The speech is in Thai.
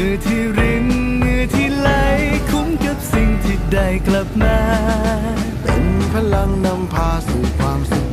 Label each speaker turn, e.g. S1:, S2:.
S1: มือที่รินเมือที่ไหลคุ้มกับสิ่งที่ได้กลับมา เ
S2: ป็นพลังนำพาสู่ความสุข